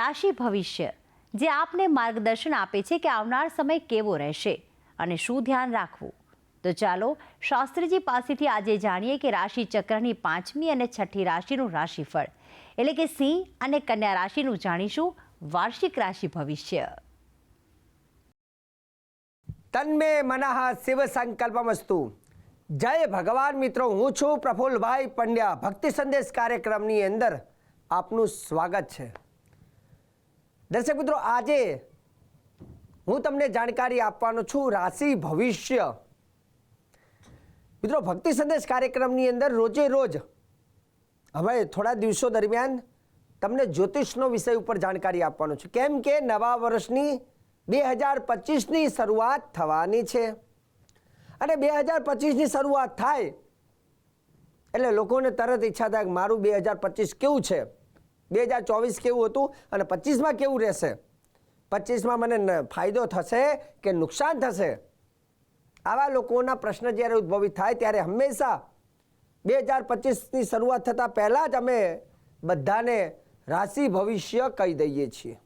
રાશિ ભવિષ્ય, જે આપને માર્ગદર્શન આપે છે કે આવનાર સમય કેવો રહેશે અને શું ધ્યાન રાખવું. તો ચાલો શાસ્ત્રીજી પાસેથી આજે જાણીએ કે રાશિ ચક્રની પાંચમી અને છઠ્ઠી રાશિનું રાશિફળ, એટલે કે સિંહ અને કન્યા રાશિનું જાણીશું વાર્ષિક રાશિ ભવિષ્ય. તન્મે મનઃ શિવ સંકલ્પમસ્તુ જય ભગવાન મિત્રો, હું છું પ્રફુલ્લભાઈ પંડ્યા. ભક્તિ સંદેશ કાર્યક્રમની અંદર આપનું સ્વાગત છે. દર્શક મિત્રો, આજે હું તમને જાણકારી આપવાનો છું રાશિ ભવિષ્ય. મિત્રો, ભક્તિ સંદેશ કાર્યક્રમની અંદર રોજે રોજ, હવે થોડા દિવસો દરમિયાન તમને જ્યોતિષનો વિષય ઉપર જાણકારી આપવાનો છે. કેમ કે નવા વર્ષની બે હજાર પચીસની શરૂઆત થવાની છે. અને બે હજાર પચીસની શરૂઆત થાય એટલે લોકોને તરત ઈચ્છા થાય કે મારું બે હજાર પચીસ કેવું છે. બે હજાર ચોવીસ કેવું હતું અને પચીસમાં કેવું રહેશે? પચીસમાં મને ફાયદો થશે કે નુકસાન થશે? આવા લોકોના પ્રશ્ન જ્યારે ઉદ્ભવિત થાય ત્યારે હંમેશા બે હજાર પચીસની શરૂઆત થતાં પહેલાં જ અમે બધાને રાશિ ભવિષ્ય કહી દઈએ છીએ.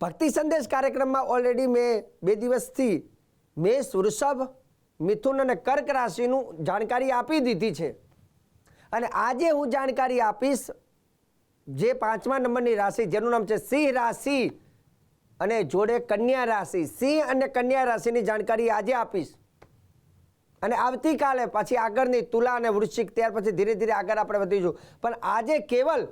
ભક્તિ સંદેશ કાર્યક્રમમાં ઓલરેડી મેં બે દિવસથી મેષ, વૃષભ, મિથુન અને કર્ક રાશિનું જાણકારી આપી દીધી છે. અને આજે હું જાણકારી આપીશ જે પાંચમા નંબરની રાશિ, જેનું નામ છે સિંહ રાશિ અને જોડે કન્યા રાશિ. સિંહ અને કન્યા રાશિની જાણકારી આજે આપીશ. અને આવતીકાલે પછી આગળની તુલા અને વૃશ્ચિક, ત્યાર પછી ધીરે ધીરે આગળ આપણે વધીશું. પણ આજે કેવલ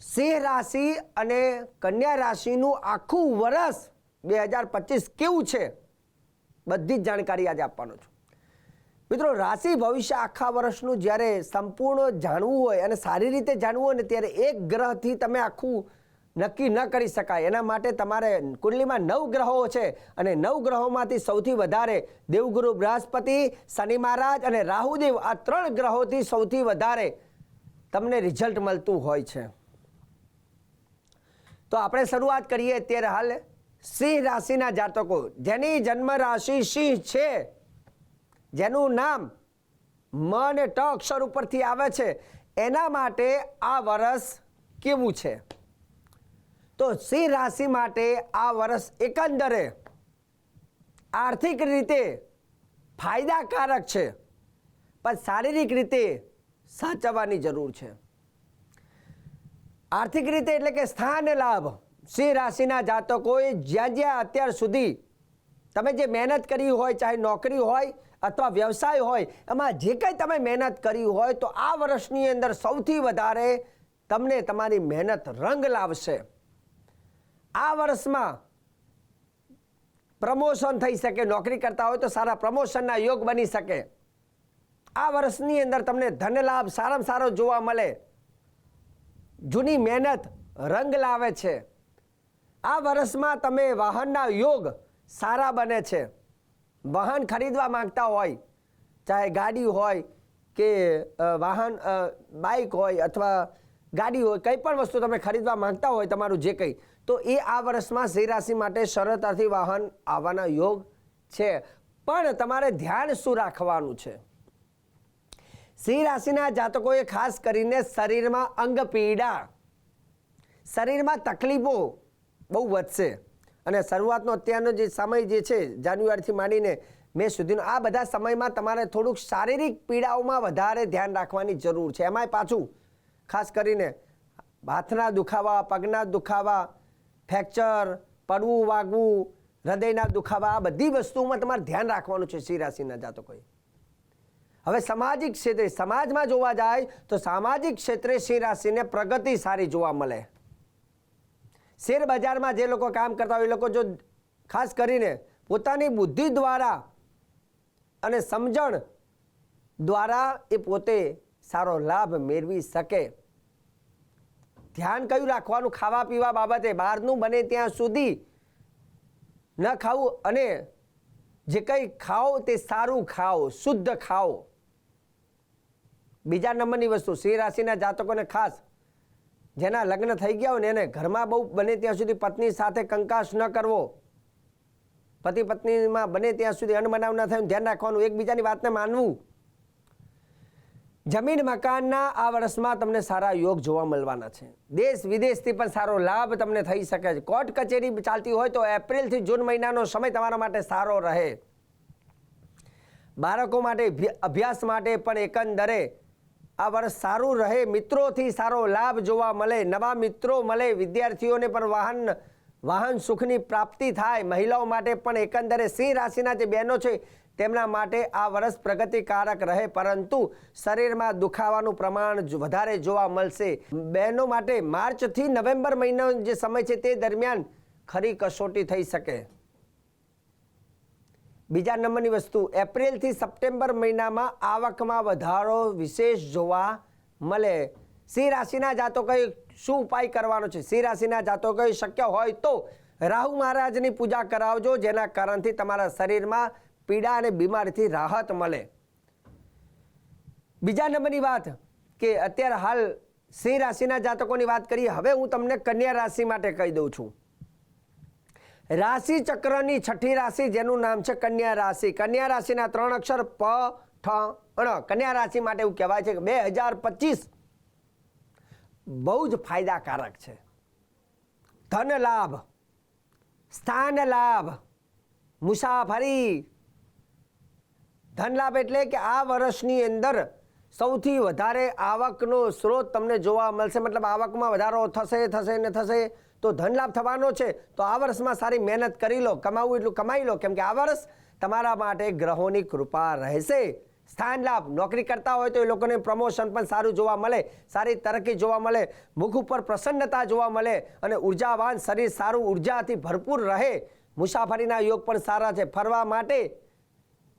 સિંહ રાશિ અને કન્યા રાશિનું આખું વર્ષ બે હજાર પચીસ કેવું છે? બધી જ જાણકારી આજે આપવાનો છું. મિત્રો, રાશિ ભવિષ્ય આખા વર્ષનું જ્યારે સંપૂર્ણ જાણવું હોય અને સારી રીતે જાણવું હોય ને ત્યારે એક ગ્રહથી તમે આખું નક્કી ન કરી શકાય. એના માટે તમારે કુંડલીમાં નવ ગ્રહો છે અને નવ ગ્રહોમાંથી સૌથી વધારે દેવગુરુ બૃહસ્પતિ, શનિ મહારાજ અને રાહુદેવ આ ત્રણ ગ્રહોથી સૌથી વધારે તમને રિઝલ્ટ મળતું હોય છે. તો આપણે શરૂઆત કરીએ અત્યારે હાલ સિંહ રાશિના જાતકો. જેની જન્મ રાશિ સિંહ છે. જેનું નામ મ અને ટ અક્ષર ઉપરથી આવે છે. એના માટે આ વર્ષ કેવું છે? તો સિંહ રાશિ માટે આ વર્ષ એકંદરે આર્થિક રીતે ફાયદાકારક છે. પણ શારીરિક રીતે સાચવવાની જરૂર છે. આર્થિક રીતે એટલે કે સ્થાન લાભ. સિંહ રાશિના જાતકોએ જ્યાં જ્યાં અત્યાર સુધી તમે જે મહેનત કરી હોય, ચાહે નોકરી હોય અથવા વ્યવસાય હોય, એમાં જે કંઈ તમે મહેનત કરી હોય, તો આ વર્ષની અંદર સૌથી વધારે તમને તમારી મહેનત રંગ લાવશે. આ વર્ષમાં પ્રમોશન થઈ શકે, નોકરી કરતા હોય તો સારા પ્રમોશનના યોગ બની શકે. આ વર્ષની અંદર તમને ધન લાભ સારામાં સારો જોવા મળે. જૂની મહેનત રંગ લાવે છે. આ વર્ષમાં તમે વાહનના યોગ સારા બને છે. વાહન ખરીદવા માંગતા હોય, ચાહે ગાડી હોય કે વાહન બાઇક હોય અથવા ગાડી હોય, કંઈ પણ વસ્તુ તમે ખરીદવા માંગતા હોય તમારું જે કંઈ, તો એ આ વર્ષમાં સિંહ રાશિ માટે સરળતાથી વાહન આવવાના યોગ છે. પણ તમારે ધ્યાન શું રાખવાનું છે? સિંહ રાશિના જાતકોએ ખાસ કરીને શરીરમાં અંગ પીડા શરીરમાં તકલીફો બહુ વધશે. અને શરૂઆતનો અત્યારનો જે સમય જે છે, જાન્યુઆરીથી માંડીને મે સુધીનો, આ બધા સમયમાં તમારે થોડુંક શારીરિક પીડાઓમાં વધારે ધ્યાન રાખવાની જરૂર છે. એમાંય પાછું, ખાસ કરીને હાથના દુખાવા, પગના દુખાવા, ફ્રેક્ચર, પડવું, વાગવું, હૃદયના દુખાવા, આ બધી વસ્તુઓમાં તમારે ધ્યાન રાખવાનું છે સિંહ રાશિના જાતકોએ. હવે સામાજિક ક્ષેત્રે, સમાજમાં જોવા જાય તો સામાજિક ક્ષેત્રે સિંહ રાશિને પ્રગતિ સારી જોવા મળે. શેર બજારમાં જે લોકો કામ કરતા હોય એ લોકો જો ખાસ કરીને પોતાની બુદ્ધિ દ્વારા અને સમજણ દ્વારા એ પોતે સારો લાભ મેળવી શકે. ધ્યાન કયું રાખવાનું ખાવા પીવા બાબતે? બહારનું બને ત્યાં સુધી ન ખાવું અને જે કંઈ ખાઓ તે સારું ખાઓ, શુદ્ધ ખાઓ. બીજા નંબરની વસ્તુ સિંહ રાશિના જાતકોને ખાસ જેના લગ્ન થઈ ગયા હોય ને એને ઘરમાં બહુ બને ત્યાં સુધી પત્ની સાથે કંકાશ ન કરવો. પતિ પત્નીમાં બને ત્યાં સુધી અનબનાવ ન થાય ધ્યાન રાખવાનું, એકબીજાની વાતને માનવું. જમીન મકાનના આ વર્ષમાં તમને સારા યોગ જોવા મળવાના છે. દેશ વિદેશથી પણ સારો લાભ તમને થઈ શકે છે. કોર્ટ કચેરી ચાલતી હોય તો એપ્રિલથી જૂન મહિનાનો સમય તમારા માટે સારો રહે. બાળકો માટે અભ્યાસ માટે પણ એકંદરે આ વર્ષ સારું રહે, મિત્રોથી સારો લાભ જોવા મળે, નવા મિત્રો મળે, વિદ્યાર્થીઓને પણ વાહન વાહન સુખની પ્રાપ્તિ થાય. મહિલાઓ માટે પણ એકંદરે સિંહ રાશિના જે બહેનો છે, તેમના માટે આ વર્ષ પ્રગતિકારક રહે, પરંતુ શરીરમાં દુખાવાનું પ્રમાણ વધારે જોવા મળશે. બહેનો માટે માર્ચથી નવેમ્બર મહિનો જે સમય છે તે દરમિયાન ખરી કસોટી થઈ શકે. બીજા નંબરની વસ્તુ, એપ્રિલથી સપ્ટેમ્બર મહિનામાં આવકમાં વધારો વિશેષ જોવા મળે. સિંહ રાશિના જાતકોએ શું ઉપાય કરવાનો છે? સિંહ રાશિના જાતકોએ શક્ય હોય તો રાહુ મહારાજની પૂજા કરાવજો, જેના કારણથી તમારા શરીરમાં પીડા અને બીમારીથી રાહત મળે. બીજા નંબરની વાત કે અત્યારે હાલ સિંહ રાશિના જાતકોની વાત કરીએ. હવે હું તમને કન્યા રાશિ માટે કહી દઉં છું. રાશિ ચક્રની છઠ્ઠી રાશિ, જેનું નામ છે કન્યા રાશિ. કન્યા રાશિના ત્રણ અક્ષર પ, ઠ અણ કન્યા રાશિ માટે એવું કહેવાય છે કે બે હજાર પચીસ બહુ જ ફાયદાકારક છે. ધન લાભ, સ્થાન લાભ, મુસાફરી. ધન લાભ એટલે કે આ વર્ષની અંદર સૌથી વધારે આવકનો સ્ત્રોત તમને જોવા મળશે. મતલબ આવકમાં વધારો થશે થશે ને થશે તો ધન લાભ થવાનો છે. તો આ વર્ષમાં સારી મહેનત કરી લો, કમાવું એટલું કમાઈ લો, કેમ કે આ વર્ષ તમારા માટે ગ્રહોની કૃપા રહેશે. સ્થાન લાભ, નોકરી કરતા હોય તો એ લોકોને પ્રમોશન પણ સારું જોવા મળે, સારી તરક્કી જોવા મળે, મુખ ઉપર પ્રસન્નતા જોવા મળે અને ઉર્જાવાન શરીર સારું, ઉર્જાથી ભરપૂર રહે. મુસાફરીના યોગ પણ સારા છે. ફરવા માટે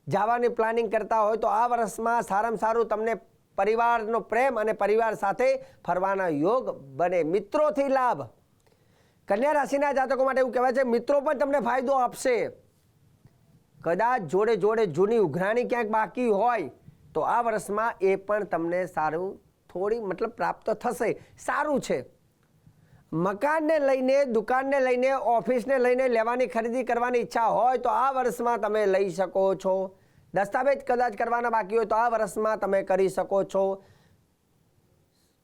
જવાની પ્લાનિંગ કરતા હોય તો આ વર્ષમાં સારામાં સારું તમને પરિવારનો પ્રેમ અને પરિવાર સાથે ફરવાના યોગ બને. મિત્રોથી લાભ. કન્યા રાશિના જાતકો માટે એવું કહેવાય છે, મિત્રો પણ તમને ફાયદો આપશે. કદાચ જોડે જોડે જૂની ઉઘરાણી ક્યાંક બાકી હોય તો આ વર્ષમાં એ પણ તમને સારું થોડી મતલબ પ્રાપ્ત થશે. સારું છે. મકાનને લઈને, દુકાનને લઈને, ઓફિસને લઈને લેવાની ખરીદી કરવાની ઈચ્છા હોય તો આ વર્ષમાં તમે લઈ શકો છો. દસ્તાવેજ કદાચ કરવાના બાકી હોય તો આ વર્ષમાં તમે કરી શકો છો.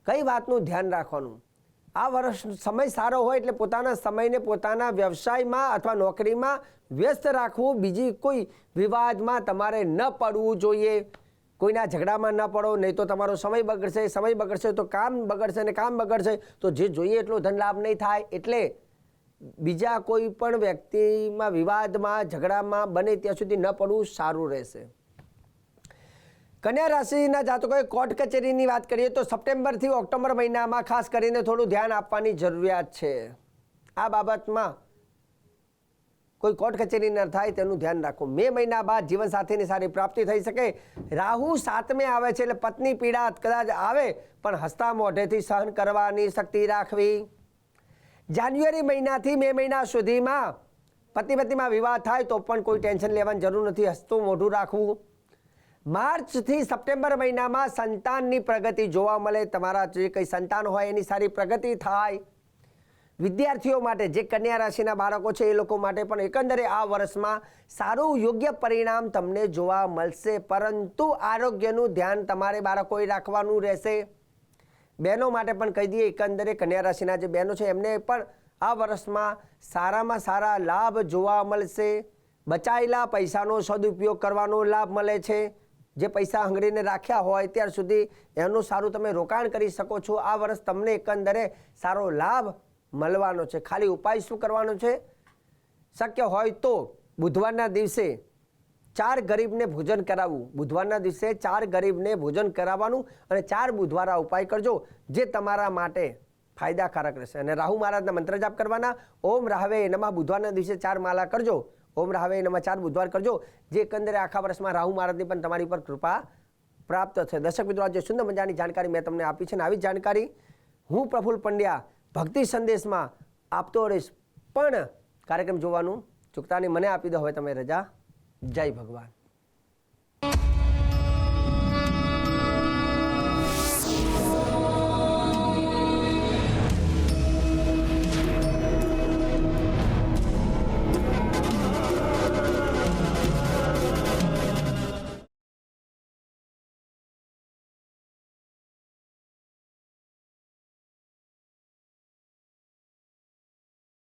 કઈ વાતનું ધ્યાન રાખવાનું? આ વર્ષ સમય સારો હોય એટલે પોતાના સમયને પોતાના વ્યવસાયમાં અથવા નોકરીમાં વ્યસ્ત રાખવું બીજી કોઈ વિવાદમાં તમારે ન પડવું જોઈએ. કોઈના ઝઘડામાં ન પડો, નહીં તો તમારો સમય બગડશે સમય બગડશે તો કામ બગડશે ને કામ બગડશે. તો જે જોઈએ એટલો ધન લાભ નહીં થાય. એટલે બીજા કોઈ પણ વ્યક્તિમાં વિવાદમાં, ઝઘડામાં બને ત્યાં સુધી ન પડવું સારું રહેશે. કન્યા રાશિના જાતકોએ કોર્ટ કચેરીની વાત કરીએ તો સપ્ટેમ્બરથી ઓક્ટોબર મહિનામાં ખાસ કરીને થોડું ધ્યાન આપવાની જરૂરિયાત છે. આ બાબતમાં કોઈ કોર્ટ કચેરી ન થાય તેનું ધ્યાન રાખો. મે મહિના બાદ જીવનસાથીની સારી પ્રાપ્તિ થઈ શકે. રાહુ સાતમે આવે છે એટલે પત્ની પીડા કદાચ આવે, પણ હસતા મોઢેથી સહન કરવાની શક્તિ રાખવી. જાન્યુઆરી મહિનાથી મે મહિના સુધીમાં પતિ પતિમાં વિવાહ થાય તો પણ કોઈ ટેન્શન લેવાની જરૂર નથી, હસતું મોઢું રાખવું. માર્ચથી સપ્ટેમ્બર મહિનામાં સંતાનની પ્રગતિ જોવા મળે. તમારા જે કંઈ સંતાન હોય એની સારી પ્રગતિ થાય. વિદ્યાર્થીઓ માટે જે કન્યા રાશિના બાળકો છે એ લોકો માટે પણ એકંદરે આ વર્ષમાં સારું યોગ્ય પરિણામ તમને જોવા મળશે. પરંતુ આરોગ્યનું ધ્યાન તમારે બાળકોએ રાખવાનું રહેશે. બહેનો માટે પણ કહી દઈએ, એકંદરે કન્યા રાશિના જે બહેનો છે એમને પણ આ વર્ષમાં સારામાં સારા લાભ જોવા મળશે. બચાયેલા પૈસાનો સદુપયોગ કરવાનો લાભ મળે છે. જે પૈસા હંગડીને રાખ્યા હોય ત્યાર સુધી એનું સારું તમે રોકાણ કરી શકો છો. આ વર્ષ તમને એકંદરે સારો લાભ મળવાનો છે. ખાલી ઉપાય શું કરવાનો છે? શક્ય હોય તો બુધવારના દિવસે ચાર ગરીબને ભોજન કરાવવું. બુધવારના દિવસે ચાર ગરીબને ભોજન કરાવવાનું અને ચાર બુધવાર ઉપાય કરજો, જે તમારા માટે ફાયદાકારક રહેશે. અને રાહુ મહારાજના મંત્ર જાપ કરવાના. ઓમ રાહવે એનામાં બુધવારના દિવસે ચાર માલા કરજો. ઓમ રાહવે એનામાં ચાર બુધવાર કરજો. જે એકંદરે આખા વર્ષમાં રાહુ મહારાજની પણ તમારી પર કૃપા પ્રાપ્ત થશે. દર્શક મિત્રો, આજે સુંદર મજાની જાણકારી મેં તમને આપી છે અને આવી જાણકારી હું પ્રફુલ્લ પંડ્યા ભક્તિ સંદેશમાં આપતો રહીશ પણ કાર્યક્રમ જોવાનું ચૂકતા મને આપી દો હવે તમે રજા. જય ભગવાન.